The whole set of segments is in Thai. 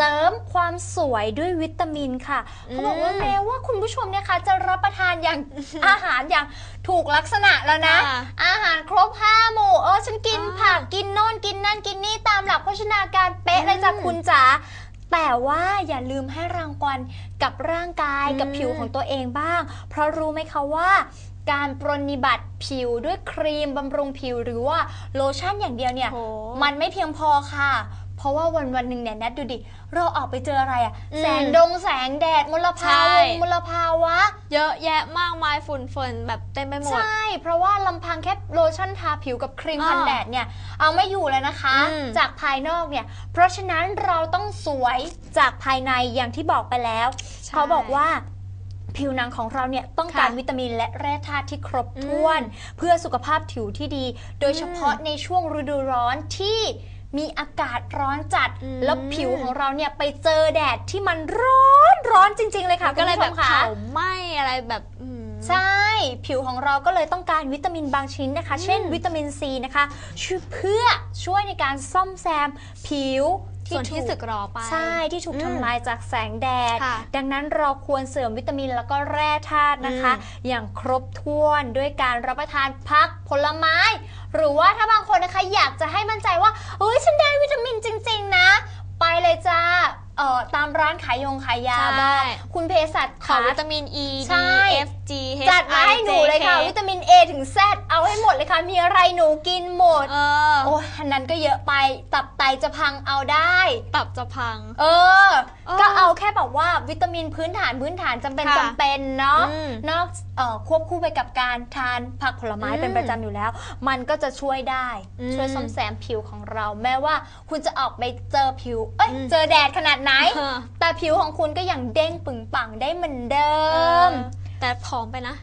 เสริมความสวยด้วยวิตามินค่ะเขาบอกว่าแม้ว่าคุณผู้ชมเนี่ยค่ะจะรับประทานอย่างอาหารอย่างถูกลักษณะแล้วนะค่ะอาหารครบห้าหมู่เออฉันกินอ่าผักกินโน่นกินนั่นกินนี่ตามหลักโภชนาการเป๊ะเลยจ้ะอืมคุณจ๋าแต่ว่าอย่าลืมให้รางวัลกับร่างกายอืมกับผิวของตัวเองบ้าง เพราะรู้ไหมคะว่าการปรนนิบัติผิวด้วยครีมบำรุงผิวหรือว่าโลชั่นอย่างเดียวเนี่ยโหมันไม่เพียงพอค่ะ เพราะว่าวันวันๆหนึ่งเนี่ยนัดดูดิ เราออกไปเจออะไรอะอืม แสงดงแสงแดดมลใช่ภาวงมลภาวะ เยอะแยะมากมายฝุ่นฝนแบบเต็มไปหมด ใช่ เพราะว่าลำพังแค่โลชั่นทาผิวกับครีมอ่ากันแดดเนี่ย เอาไม่อยู่เลยนะคะ อืม จากภายนอกเนี่ย เพราะฉะนั้นเราต้องสวยจากภายในอย่างที่บอกไปแล้วเขาบอกว่าผิวหนังของเราเนี่ยต้องการค่ะวิตามินและแร่ธาตุที่ครบถ้วน เพื่อสุขภาพผิวที่ดี โดยเฉพาะในช่วงฤดูร้อนที่ มีอากาศร้อนจัดอืมแล้วผิวของเราเนี่ยไปเจอแดดที่มันร้อนร้อนจริง ๆ เลยค่ะก็เลยคุณแบผู้บชมค่ะเผาไหม้อะไรแบบอืมใช่ ผิวของเราก็เลยต้องการวิตามินบางชิ้นนะคะ เช่นวิตามินซีนะคะช่วยเพื่อช่วยในการซ่อมแซมผิว ส่วนที่ถูสึกหรอไป ใช่ที่ถูกอืมทำลายจากแสงแดด ค่ะดังนั้นเราควรเสริมวิตามินแล้วก็แร่ธาตุนะคะ อย่างครบถ้วนด้วยการรับประทานพักผลไม้ หรือว่าถ้าบางคนนะคะอยากจะให้มั่นใจว่าเอ้ยฉันได้วิตามินจริง ๆ นะ ไปเลยจ้าเอ่อตามร้านขายยงขายยาใช่ บ้างคุณเภสัชขอคะวิตามิน E ใช่ D F G H จัดมาให้หนูเลยค่ะ I J K วิตามิน A ถึง Z เอาให้หมดเลยค่ะ มีอะไรหนูกินหมด เออ โอ้ยอันนั้นก็เยอะไป ตับไตจะพังเอาได้ ตับจะพัง เออ เออก็เอาแค่แบบว่าวิตามินพื้นฐานพื้นฐานจำเป็นค่ะจำเป็นเนาะ อืมนอกเอ่อควบคู่ไปกับการทานผักผลไม้อืมเป็นประจำอยู่แล้ว มันก็จะช่วยได้ อืมช่วยซ่อมแซมผิวของเรา แม้ว่าคุณจะออกไปเจอผิว เอ้ย อืม เจอแดดขนาดไหน เออ แต่ผิวของคุณก็ยังเด้งปึงปังได้เหมือนเดิเอมอ แต่ผอมไปนะ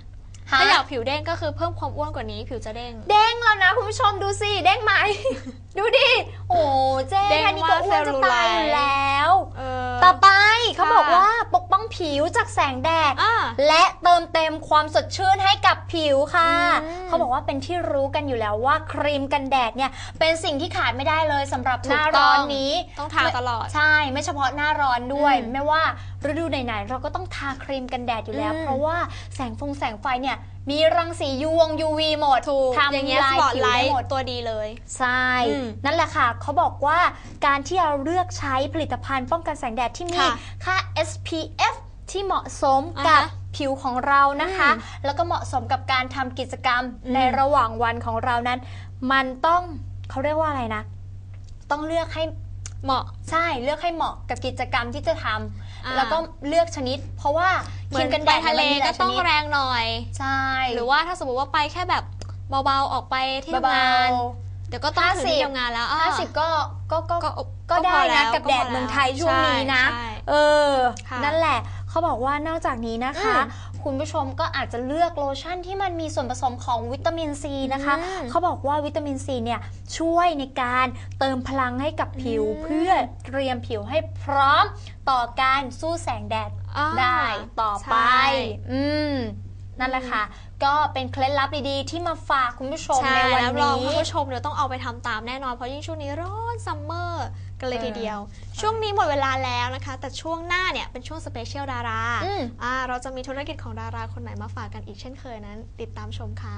ฮะ ถ้าอยากผิวเด้งก็คือเพิ่มความอ้วนกว่านี้ผิวจะเด้ง เด้งแล้วนะคุณผู้ชมดูสิเด้งไหม ดูดิโอ้เจ๊เด้งแค่นี้ก็อ้วนจะตายอยู่แล้ว เออ ต่อไปเขาค่ะบอกว่าปกป้อง ผิวจากแสงแดด อ่า และเติมเต็มความสดชื่นให้กับผิวค่ะ อืมเขาบอกว่าเป็นที่รู้กันอยู่แล้วว่าครีมกันแดดเนี่ยเป็นสิ่งที่ขาดไม่ได้เลยสำหรับหถูกน้าต้ร้ออง นนี้ ต้องทาตลอด ใช่ไม่เฉพาะหน้าร้อนด้วย อืมไม่ว่าฤดูไหนๆเราก็ต้องทาครีมกันแดดอยู่แล้ว อืมเพราะว่าแสงฟงแสงไฟเนี่ย มีรังสียูวง UV หมดถูกทำอย่างเงี้ยลาสยปอตผิวไลได้ท์หมด ตัวดีเลย ใช่ อืมนั่นแหละค่ะ เขาบอกว่าการที่เราเลือกใช้ผลิตภัณฑ์ป้องกันแสงแดดที่มีค่ะค่า SPF ที่เหมาะสมอ่ากับฮะผิวของเรานะคะ อืมแล้วก็เหมาะสมกับการทำกิจกรรมอืม ในระหว่างวันของเรานั้น มันต้องเขาเรียกว่าอะไรนะ ต้องเลือกให้เหมาะ ใช่เลือกให้เหมาะกับกิจกรรมที่จะทำ อ่า แล้วก็เลือกชนิด เพราะว่าเหคมืรีอนมกันไปแดดทะเลนี่ยมันมีหก็ลายชต้องนิดแรงหน่อย ใช่หรือว่าถ้าสมมติว่าไปแค่แบบเบาๆออกไปที่ทำเบางานๆ เดี๋ยวก็ต้องถึงที่50 ทำงานแล้วอ่าห้าสิบก็ก็ก็ก็ก็ได้พอแล้นะวกับก็แดพอดแล้วเมืองไทยช่วงนี้นะ ใช่เออ ค่ะ นั่นแหละ เขาบอกว่านอกจากนี้นะคะอืมคุณผู้ชมก็อาจจะเลือกโลชั่นที่มันมีส่วนผสมของวิตามินซีนะคะอืมเขาบอกว่าวิตามินซีเนี่ยช่วยในการเติมพลังให้กับผิวอืมเพื่อเตรียมผิวให้พร้อมต่อการสู้แสงแดดอ่าได้ต่อไปใช่อืมนั่นแหละค่ะ ก็เป็นเคล็ดลับดีๆ ที่มาฝากคุณผู้ชมใช่ในวันแล้วรองนี้คุณผู้ชมเดี๋ยวต้องเอาไปทำตามแน่นอน เพราะยิ่งช่วงนี้ร้อนซัมเมอร์ กันเลยเออทีเดียว ช่วงนี้หมดเวลาแล้วนะคะ แต่ช่วงหน้าเนี่ยเป็นช่วงสเปเชียลดาราอืมอ่าเราจะมีธุรกิจของดาราคนไหนมาฝากกันอีกเช่นเคยนั้น ติดตามชมค่ะ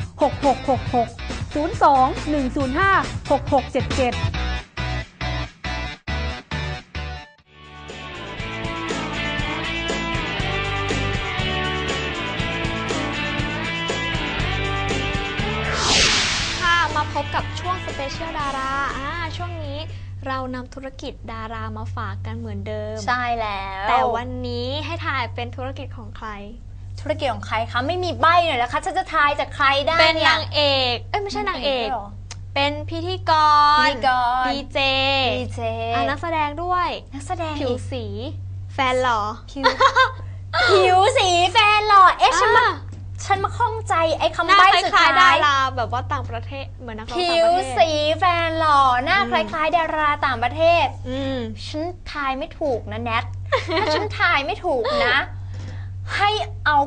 6666 02 105 6677ค่ะมาพบกับช่วงสเปเชียลดาราอ่าช่วงนี้เรานำธุรกิจดารามาฝากกันเหมือนเดิม ใช่แล้ว แต่วันนี้ให้ถ่ายเป็นธุรกิจของใคร ธุรกิจของใครคะ ไม่มีใบหน่อยแล้วคะฉันจะทายจากใครได้เป็นเนี่ยนางเอก เอ้ยไม่ใช่นางเอกด้วยหรเป็นพิธีกพิรธีกร ดีเจดีเจอะนักแสดงด้วย นักแสดงผิวอีกสี แฟนเหรอผิวผิวสีแฟนหล่อเอ๊ะฉันมาอ่าฉันมาข้องใจไอ้หคำน้าใบ้คสุดล้าท้ายๆดาย ราแบบว่าต่างประเทศเหมือนนักร้องผิต่างวประเทศสีแฟนหล่อหน้าอืมคล้ายๆดาราต่างประเทศ อืม ฉันทายไม่ถูกนะแนท ถ้าฉันทายไม่ถูกนะ ให้เอา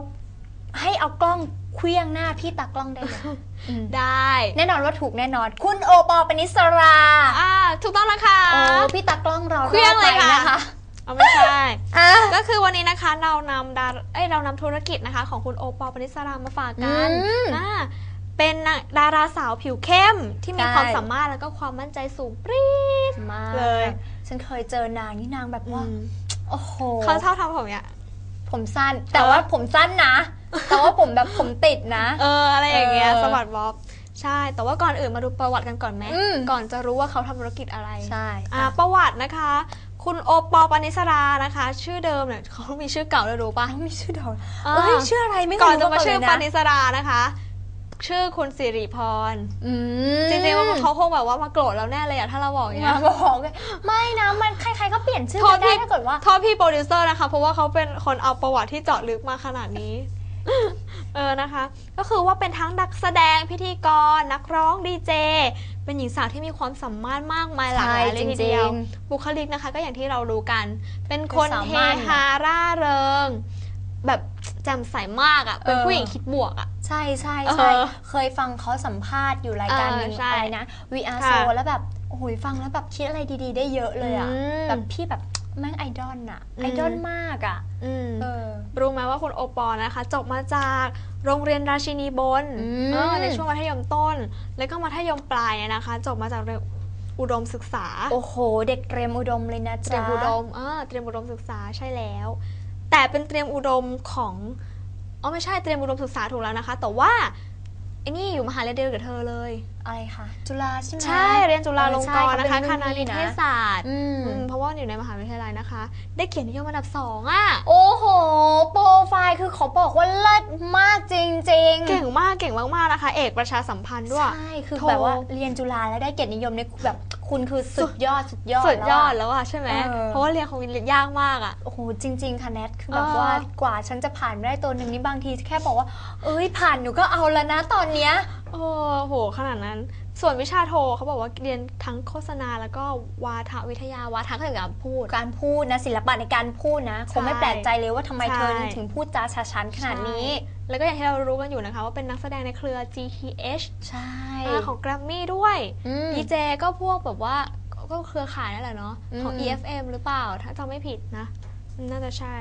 ให้เอากล้องเคลี้ยงหน้าพี่ตากล้องได้เลยอืมได้แน่นอนว่าถูกแน่นอน คุณโอปอล์ปนิสราอ่าถูกต้องแล้วค่ะโอ้พี่ตากล้องเราเคลี้ยงรอดเลยไปค่ะนะคะเอาไม่ใช่อะก็คือวันนี้นะคะเรานำดาเอ้ยเรานำธุรกิจนะคะ ของคุณโอปอล์ปนิสรามาฝากกันอืมอ่าเป็นนางดาราสาวผิวเข้มที่มีใช่ความสามารถแล้วก็ความมั่นใจสูงปรี๊ดมากเลย ฉันเคยเจอนางนี่นางแบบว่า โอ้โหเขาชอบทำผมเนี่ย ผมสั้น แต่ว่าผมสั้นนะ แต่ว่าผมแบบผมติดนะ เอออะไรอย่างเงี้ยเออสวัสดบ๊อบใช่ แต่ว่าก่อนอื่นมาดูประวัติกันก่อนไหมอืมก่อนจะรู้ว่าเขาทำธุรกิจอะไร ใช่อ่าประวัตินะคะ คุณโอปอล์ปนิสรานะคะ ชื่อเดิมเนี่ยเขามีชื่อเก่าเลยรู้ปะอ้าวมีชื่อเดาอ่าเอ้ยชื่ออะไรไม่เคยก่อนจะรู้มาก่ชื่อเลยปนะณิสรานะคะ ชื่อคุณสิริพรอืมจริงๆว่าเขาคงแบบว่ามาโกรธเราแน่เลยอะถ้าเราบอกอย่างเงี้มายบอกเลยไม่นะมันใครๆก็เปลี่ยนชื่อโทษไม่ได้พี่ถ้าเกิดว่าโทษพี่โปรดิวเซอร์นะคะ เพราะว่าเขาเป็นคนเอาประวัติที่เจาะลึกมาขนาดนี้ เออนะคะ ก็คือว่าเป็นทั้งนักแสดงพิธีกรนักร้องดีเจเป็นหญิงสาวที่มีความสามารถมากมายหลากหลายเลยทีเดียวบุคลิกนะคะ ก็อย่างที่เรารู้กัน เป็นคนคือสาเฮมารถฮาร่าเริง แบบแจ่มใสมากอะ่ะ เป็นเออผู้หญิงคิดบวกอะ่ะ ใช่ใช่เออใช่เคยฟังเขาสัมภาษณ์อยู่รายการหนึงเออใช่อะไรนะ VR ค่ะโซแล้วแบบโอ้โหฟังแล้วแบบคิดอะไรดีๆ ได้เยอะเลยอะอืมแบบพี่แบบแม่งไอดอลอะอืมไอดอลมากอะอืมเออรู้ไหมว่าคุณโอปอล์นะคะ จบมาจากโรงเรียนราชินีบนอืมเออในช่วงมัธยมต้น แล้วก็มัธยมปลายเนี่ยนะคะ จบมาจากโรงเรียนอุดมศึกษา โอ้โห เด็กเตรียมอุดมเลยนะเตรียจ๊ะมอุดมเออเตรียมอุดมศึกษาใช่แล้ว แต่เป็นเตรียมอุดมของอ๋อไม่ใช่เตรียมอุดมศึกษาถูกแล้วนะคะ แต่ว่าไอ้นี่อยู่มหาลัยเดียวกับเธอเลย อะไรคะจุฬาใช่ไหมใช่เรียนจุฬาลงกรณ์นะคะเออคใช่ณะเขาเป็นิรุ่เทศศาสตร์อืมอืมเพราะว่าอยู่ในมหาวิทยาลัยนะคะ ได้เกียรตินิยมอันดับสองอะโอ้โห โปรไฟล์คือเขาบอกว่าเลิศมากจริง ๆ เก่งมากเก่งมากๆนะคะ เอกประชาสัมพันธ์ด้วยใช่คือโทรแบบว่าเรียนจุฬาแล้วได้เกียรตินิยมเนี่ยแบบคุณคือสุดยอดสุดยอดสุดยอดแล้วอะแล้วอะใช่ไหมเออเพราะว่าเรียนคงเรียนยากมากอะโอ้โหจริง ๆค่ะแนทคือแบบเออว่ากว่าฉันจะผ่านได้ตัวหนึ่งนี่บางทีแค่บอกว่า เอ้ยผ่านหนูก็เอาแล้วนะตอนเนี้ย โอ้โห ขนาดนั้น ส่วนวิชาโทเขาบอกว่าเรียนทั้งโฆษณาแล้วก็วาทวิทยาวาทะก็คือการพูด การพูดนะศิลปะในการพูดนะ คงไม่ใช่แปลกใจเลยว่าทำไมใช่เธอถึงพูดจาชาชันขนาดนี้ใช่แล้วก็อย่างที่เรารู้กันอยู่นะคะ ว่าเป็นนักแสดงในเครือ GTH ใช่อ่าของ Grammy ด้วยอืม DJ ก็พวกแบบว่าก็เครือข่ายนั่นแหละเนาะของอืม EFM หรือเปล่า ถ้าจำไม่ผิดนะ น่าจะใช่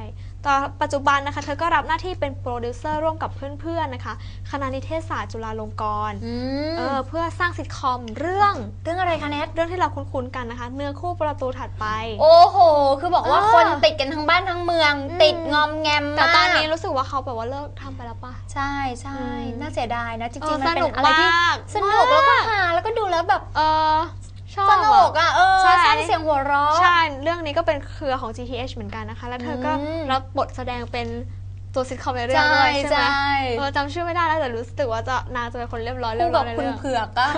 ต่อปัจจุบันนะคะ เธอก็รับหน้าที่เป็นโปรดิวเซอร์ร่วมกับเพื่อนๆนะคะ คณะนิเทศศาสตร์จุฬาลงกรณ์อืมเออเพื่อสร้างซิทคอมเรื่องเรื่องอะไรคะแนทเรื่องที่เราคุ้นๆกันนะคะ เนื้อคู่ประตูถัดไป โอ้โห คือบอกว่าเออคนติดกันทั้งบ้านทั้งเมืองอืมติดงอมแงมแต่มากตอนนี้รู้สึกว่าเขาแบบว่าเลิกทำไปแล้วปะใช่ใช่อืมน่าเสียดายนะจเอริองๆมันเป็สนุนกอะไรที่มากสนุกแล้วก็มากหาแล้วก็ดูแล้วแบบเออ ชอบสนุกอะอะเออใช่สร้างเสียงหัวเราะ ใช่ เรื่องนี้ก็เป็นเครือของ GTH เหมือนกันนะคะ แล้วเธอก็อืม รับบทแสดงเป็นตัวซิทคอมในเรื่องใช่ด้วยใช่ไหมใช่เออจำชื่อไม่ได้แล้วแต่รู้สึกว่าจะนางจะเป็นคนเรียบร้อยเรีคู่ยบร้กัอบยในคุณเรื่อง เผือกอะ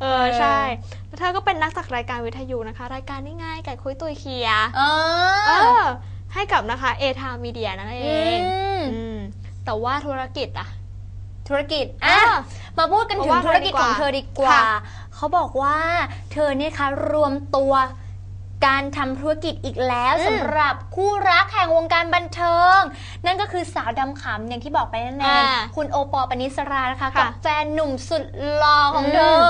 เออ ใช่แล้วเธอก็เป็นนักจากรายการวิทยุนะคะ รายการนี่ไง่ายไก่คุยตุยเคียร์เอเอออให้กับนะคะเอทามีเดียนั่นเออืงมอืมแต่ว่าธุรกิจอะ ธุรกิจอะอะมาพูดกันถึมางว่าธุรกิจของกันดีกว่าเธอดีกว่า ค่ะ เขาบอกว่าเธอเนี่ยคะรวมตัว การทำธุรกิจอีกแล้วอืมสำหรับคู่รักแห่งวงการบันเทิง นั่นก็คือสาวดำขำอย่างที่บอกไปนั่นเองอ่าคุณโอปอล์ปนิสรานะคะค่ะกับแฟนหนุ่มสุดหล่อของเธอ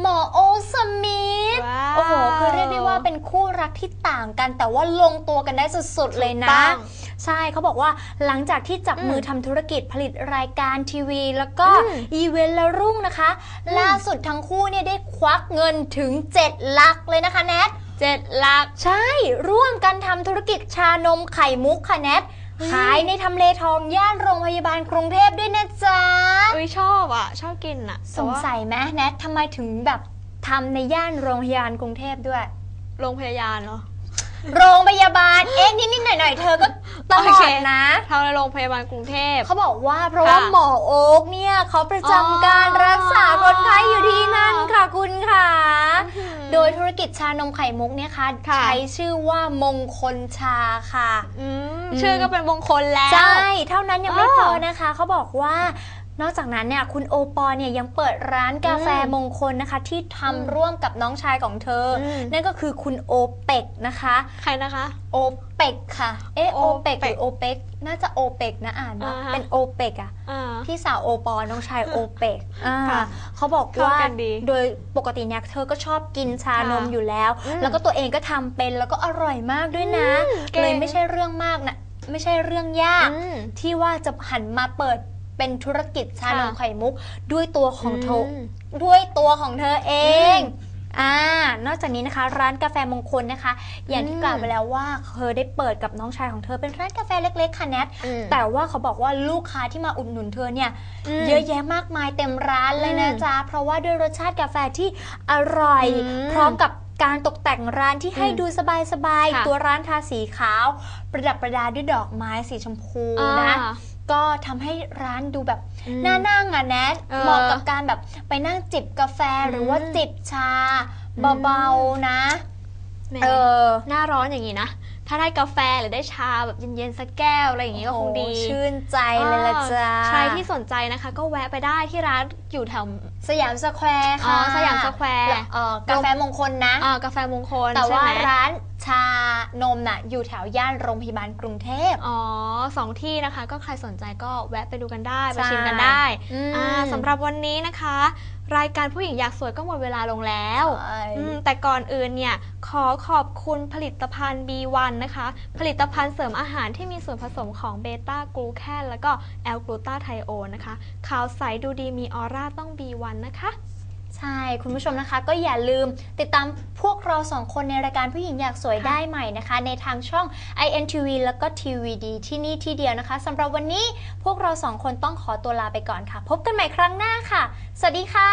หมอโอสมิธว้าวโอ้โหคือเรียกได้ว่าเป็นคู่รักที่ต่างกัน แต่ว่าลงตัวกันได้สุดๆเลยนะถูกต้องใช่เขาบอกว่าหลังจากที่จับอืมมือทำธุรกิจผลิตรายการทีวี แล้วก็อืมอีเวนต์และรุ่งนะคะ ล่าสุดทั้งคู่เนี่ยได้ควักเงินถึง7ลักเลยนะคะแนท เจ็ดหลัก ใช่ ร่วมกันทำธุรกิจชานมไข่มุกค่ะแนทอืมขายในทำเลทองย่านโรงพยาบาลกรุงเทพด้วยนะจ๊ะอุ้ยชอบอะ ชอบกินอะสงสัยไหมแนททำไมถึงแบบทำในย่านโรงพยาบาลกรุงเทพด้วย โรงพยาบาลเนาะโรงพยาบาลเอ๊ะนิดๆหน่อยๆเธอก็ตลโออเคดนะทำในโรงพยาบาลกรุงเทพเขาบอกว่าเพราะว่าค่ะหมอโอ๊ก เนี่ยเขาประจำการรักษาคนไข้อยู่ที่นั่นค่ะคุณค่ะ โดยธุรกิจชานมไข่มุกเนี่ยค่ะค่ะใช้ชื่อว่ามงคลชาค่ะอืมอืมชื่อก็เป็นมงคลแล้ว ใช่ เท่านั้นยังไม่อ๋อพอนะคะ เขาบอกว่า นอกจากนั้นเนี่ยคุณโอปอล์เนี่ยยังเปิดร้านกาแฟอืมมงคลนะคะ ที่อืมทำร่วมกับน้องชายของเธออมนั่นก็คือคุณโอเปกนะคะ ใครนะคะโอเปกค่ะเอะโอเปกโอเปหกรือโอเปกน่าจะโอเปกนะอ่านว่าอ่าฮะเป็นโอเปกอะอ่าพี่สาวโอปอน้องชายโอเปกอ่าค่ะเขาบอกเข้าว่ากันดีโดยปกติเนี่ยเธอก็ชอบกินชานมค่ะอยู่แล้วอืมแล้วก็ตัวเองก็ทำเป็นแล้วก็อร่อยมากด้วยนะอืมเก่งเลยไม่ใช่เรื่องมากนะไม่ใช่เรื่องยากอืมที่ว่าจะหันมาเปิด เป็นธุรกิจชานมค่ะไข่มุก ด้วยตัวของเธออืมด้วยตัวของเธอเองอืมอ่านอกจากนี้นะคะ ร้านกาแฟมงคลนะคะ อย่างที่อืมกล่าวไปแล้วว่าเธอได้เปิดกับน้องชายของเธอเป็นร้านกาแฟเล็กๆค่ะแนทอืมแต่ว่าเขาบอกว่าลูกค้าที่มาอุดหนุนเธอเนี่ยมเยอะแยะมากมายเต็มร้านเลยนะอืมจ๊ะเพราะว่าด้วยรสชาติกาแฟที่อร่อยอืมพร้อมกับ การตกแต่งร้านที่ให้อืมดูสบายค่ะๆตัวร้านทาสีขาว ประดับประดาด้วยดอกไม้สีชมพูนะอ่าก็ทำให้ร้านดูแบบอืมน่านั่งอะแนทเออเหมาะกับการแบบไปนั่งจิบกาแฟหรือว่าอืมจิบชาอืมเบาๆนะแหมเออ หน้าร้อนอย่างนี้นะ ถ้าได้กาแฟหรือได้ชาแบบเย็นๆสักแก้วอะไรอย่างนี้ก็คงดีโอ้ชื่นใจเลยละจ้าใครที่สนใจนะคะ ก็แวะไปได้ที่ร้านอยู่แถวสยามสแควร์อ๋ค่ะอสยามสแควร์เอ่อกาแฟมงคลนะอ่ากาแฟมงคลแต่ใช่ว่าไหมร้าน ชานมน่ะอยู่แถวย่านโรงพยาบาลกรุงเทพ อ๋อสองที่นะคะ ก็ใครสนใจก็แวะไปดูกันได้ใช่ไปชิมกันได้อืมอ่าสำหรับวันนี้นะคะ รายการผู้หญิงอยากสวยก็หมดเวลาลงแล้วใช่อืมแต่ก่อนอื่นเนี่ยขอขอบคุณผลิตภัณฑ์ B1 นะคะ ผลิตภัณฑ์เสริมอาหารที่มีส่วนผสมของเบต้ากลูแคนแล้วก็แอลกลูตาไทโอนนะคะขาวใสดูดีมีออร่าต้อง B1 นะคะ ใช่ คุณผู้ชมนะคะ ก็อย่าลืมติดตามพวกเราสองคนในรายการผู้หญิงอยากสวยได้ใหม่นะคะ ในทางช่อง INTV แล้วก็ TVD ที่นี่ที่เดียวนะคะสำหรับวันนี้พวกเราสองคนต้องขอตัวลาไปก่อนค่ะ พบกันใหม่ครั้งหน้าค่ะ สวัสดีค่ะ